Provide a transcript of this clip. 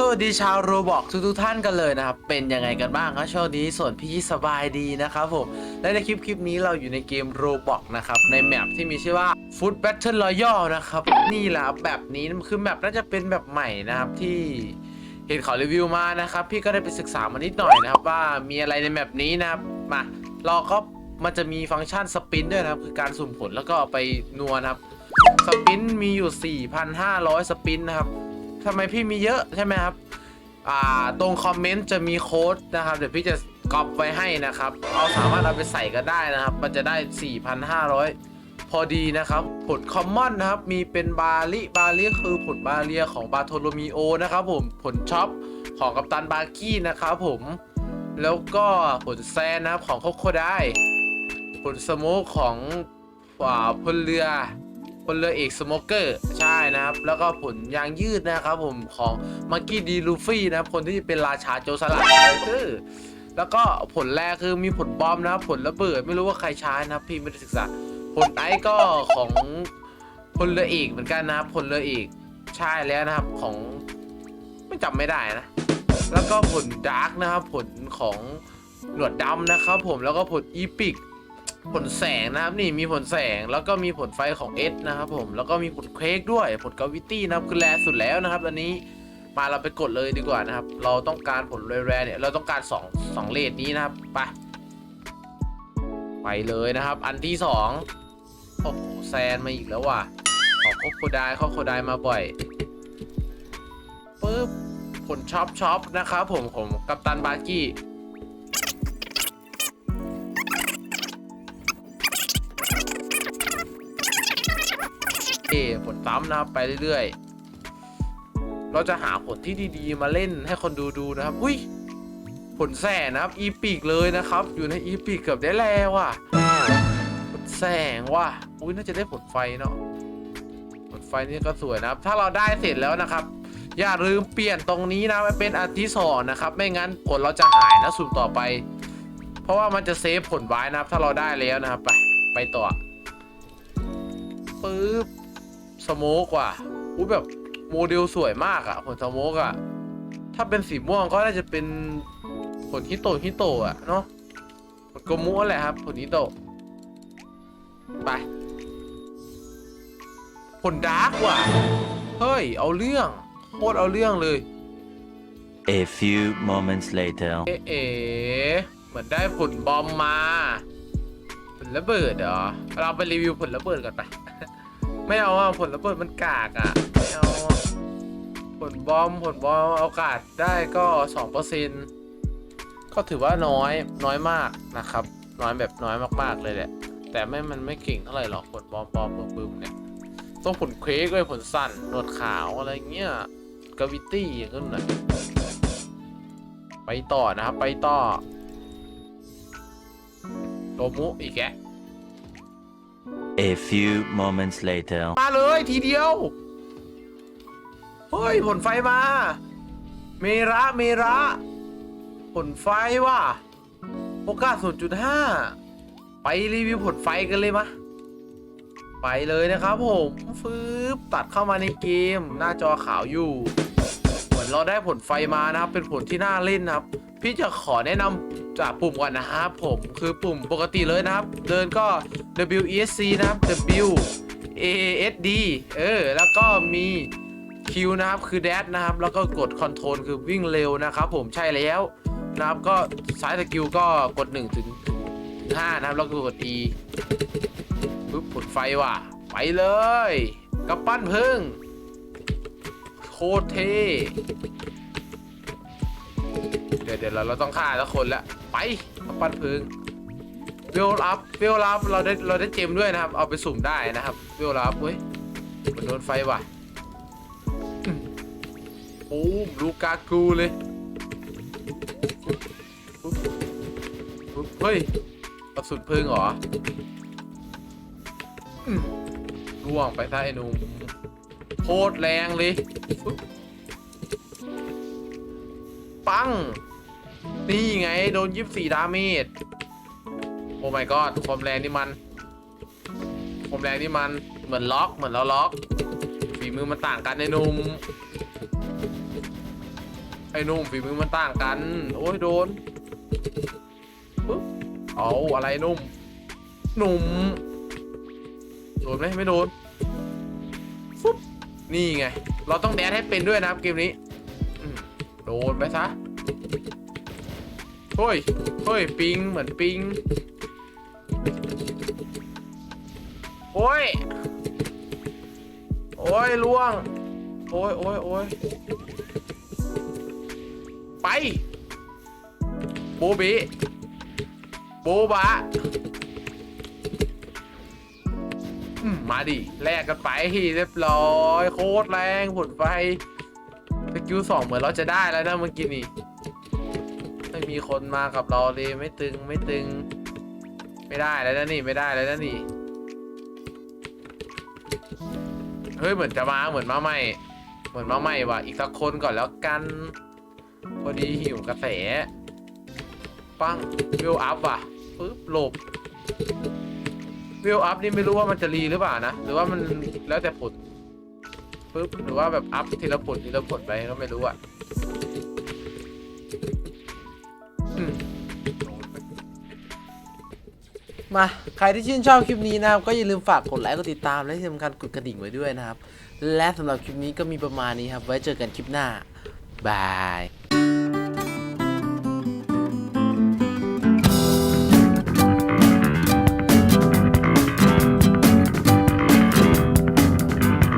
สวัสดีชาวโรบอกทุกๆท่านกันเลยนะครับ เป็นยังไงกันบ้างครับช่วงนี้ส่วนพี่สบายดีนะครับผม และในคลิปคลิปนี้เราอยู่ในเกมโรบอกนะครับ ในแมปที่มีชื่อว่า Food Battle Royale นะครับ นี่แหละแบบนี้คือแมปน่าจะเป็นแบบใหม่นะครับที่เห็นเขารีวิวมานะครับ พี่ก็ได้ไปศึกษามานิดหน่อยนะครับ ว่ามีอะไรในแมปนี้นะครับมาเราก็มันจะมีฟังก์ชันสปินด้วยนะครับ คือการสุ่มผลแล้วก็ไปนัวนะครับสปินมีอยู่ 4,500 สปินนะครับ ทำไมพี่มีเยอะใช่ไหมครับ อ่าตรงคอมเมนต์จะมีโค้ดนะครับ เดี๋ยวพี่จะก๊อปไว้ให้นะครับ เอาสามารถเอาไปใส่ก็ได้นะครับ มันจะได้ 4,500 พอดีนะครับ ผลคอมมอนนะครับ มีเป็นบาลิบาลิคือผลบาเลียของบาโทโลมิโอนะครับผมผลช็อปของกัปตันบากี้นะครับผมแล้วก็ผลแซนนะครับของโคโคได้ผลสโมกของอ่าพลเรือ พลเรือเอกสโมเกอร์ใช่นะครับ แล้วก็ผลยางยืดนะครับผมของมักกี้ดีลูฟี่นะครับคนที่เป็นราชาโจรสลัดคือแล้วก็ผลแรกคือมีผลบอมนะครับ ผลระเบิดไม่รู้ว่าใครใช้นะครับ พี่ไม่ได้ศึกษา ผลไอก็ของพลเรือเอกเหมือนกันนะครับพลเรือเอกใช่แล้วนะครับของไม่จำไม่ได้นะ แล้วก็ผลดาร์กนะครับผลของหนวดดำนะครับผมแล้วก็ผลอีพิก ผลแสงนะครับนี่มีผลแสงแล้วก็มีผลไฟของเอสนะครับผมแล้วก็มีผลเควกด้วยผลกาวิตี้นะครับคือแรสุดแล้วนะครับอันนี้มาเราไปกดเลยดีกว่านะครับ เราต้องการผลแรๆเนี่ยเราต้องการ2 2เลทนี้นะครับไปไปเลยนะครับ อันที่2โอ้โหแซนมาอีกแล้วว่ะขอโคโคไดายโคโคไดายมาบ่อยปึ๊บผลช็อปช็อปนะครับผมของกัปตันบาร์กี้ ผลซ้ำนะครับไปเรื่อยๆ เราจะหาผลที่ดีๆ มาเล่นให้คนดูดูนะครับ อุ้ยผลแสนะครับอีพิกเลยนะครับ อยู่ในอีพิกเกือบได้แล้วว่ะผลแสงว่ะอุ้ยน่าจะได้ผลไฟเนาะผลไฟนี่ก็สวยนะครับ ถ้าเราได้เสร็จแล้วนะครับ อย่าลืมเปลี่ยนตรงนี้นะเป็นอันที่สองนะครับ ไม่งั้นผลเราจะหายนะสุ่มต่อไป เพราะว่ามันจะเซฟผลไว้นะครับ ถ้าเราได้แล้วนะครับ ไปไปต่อปึ๊บ สโมกว่ะอุ้ยแบบโมเดลสวยมากอะผลสโมกอะถ้าเป็นสีม่วงก็น่าจะเป็นผลฮิโตะฮิโตะอะเนาะผลโกมุแหละครับผลฮิโตะไปผลดาร์กว่ะเฮ้ย เอาเรื่องโคตรเอาเรื่องเลย A few moments later. เอ๊ะเอ๋เหมือนได้ผลบอมมา ผลระเบิดเหรอ เราไปรีวิวผลระเบิดกันไป ไม่เอาอะผลระเบิดมันกากอะไม่เอาอะผลบอมผลบอมโอกาสได้ก็สองเปอร์เซ็นก็ถือว่าน้อยน้อยมากนะครับ น้อยแบบน้อยมากๆเลยแหละ แต่ไม่มันไม่เก่งเท่าไหร่หรอกผลบอมบอมบึ้มเนี่ยต้องผลเควกด้วยผลสั่นหนวดขาวอะไรเงี้ยกาวิตี้อย่างนั้นนะไปต่อนะครับ ไปต่อโตมุอีกแกะ A few moments later. มาเลยทีเดียว เฮ้ย ผลไฟมา เมระ เมระ ผลไฟว่ะโอกาส0.5 ไปรีวิวผลไฟกันเลยมะ ไปเลยนะครับผมฟืบตัดเข้ามาในเกม หน้าจอขาวอยู่ เหมือนเราได้ผลไฟมานะครับ เป็นผลที่น่าเล่นนะครับ พี่จะขอแนะนำ จากปุ่มก่อนนะครับผมคือปุ่มปกติเลยนะครับ เดินก็ W E S C นะครับ W A S D เออ แล้วก็มี Q นะครับคือ dash นะครับ แล้วก็กด control คือวิ่งเร็วนะครับผมใช่แล้วนะครับก็ซ้ายสกิลก็กด1ถึงถึง5นะครับ แล้วก็กด E ปึ๊บผลไฟว่ะ ไปเลยกระปั้นพึ่งโคตรเท่ เดี๋ยวเดี๋ยวเราเราต้องฆ่าทุกคนละไปกระปั้นพึ่งเวลอัพเวลอัพเราได้เราได้เจมด้วยนะครับ เอาไปสุ่มได้นะครับเวลอัพเว้ยมันโดนไฟว่ะโอ้ลูกากูเลยเฮ้ยกระสุนเพลิงเหรออืมล่วงไปซะไอ้หนุ่มโคตรแรงเลย ปัง นี่ไง โดนยิบสี่ดาเมจโอ้ my god ความแรงนี่มันความแรงนี่มันเหมือนล็อกเหมือนเราล็อกฝีมือมันต่างกันในหนุ่มไอ้หนุ่มฝีมือมันต่างกัน โอ้ยโดนปึ๊บเอาอะไรนุ่มหนุ่มโดนไหมไม่โดนฟุ๊บนี่ไง เราต้องแดนให้เป็นด้วยนะครับเกมนี้โดนไปซะ เฮ้ยเฮ้ยปิงเหมือนปิงโอ้ย โอ้ยล่วง โอ้ยโอ้ยโอ้ยไปโบเบโบบะมาดิ แลกกันไปเรียบร้อย โคตรแรงผลไฟสกิลสองเหมือนเราจะได้แล้วนะเมื่อกี้นี่ มีคนมากับเราเลยไม่ตึงไม่ตึง ไม่ได้แล้วนะนี่ไม่ได้แล้วนะนี่เฮ้ยเหมือนจะมาเหมือนมาใหม่ เหมือนมาใหม่ว่ะอีกสักคนก่อนแล้วกัน พอดีหิวกระแสปั้งวิวอัพว่ะปึ๊บหลบวิวอัพนี่ไม่รู้ว่ามันจะรีหรือเปล่านะ หรือว่ามันแล้วแต่ผลปึ๊บหรือว่าแบบอัพทีละผลทีละผลไปก็ไม่รู้อะ มา ใครที่ชื่นชอบคลิปนี้นะครับ ก็อย่าลืมฝากกดไลค์ กดติดตาม และที่สำคัญกดกระดิ่งไว้ด้วยนะครับ และสำหรับคลิปนี้ก็มีประมาณนี้ครับ ไว้เจอกันคลิปหน้า บาย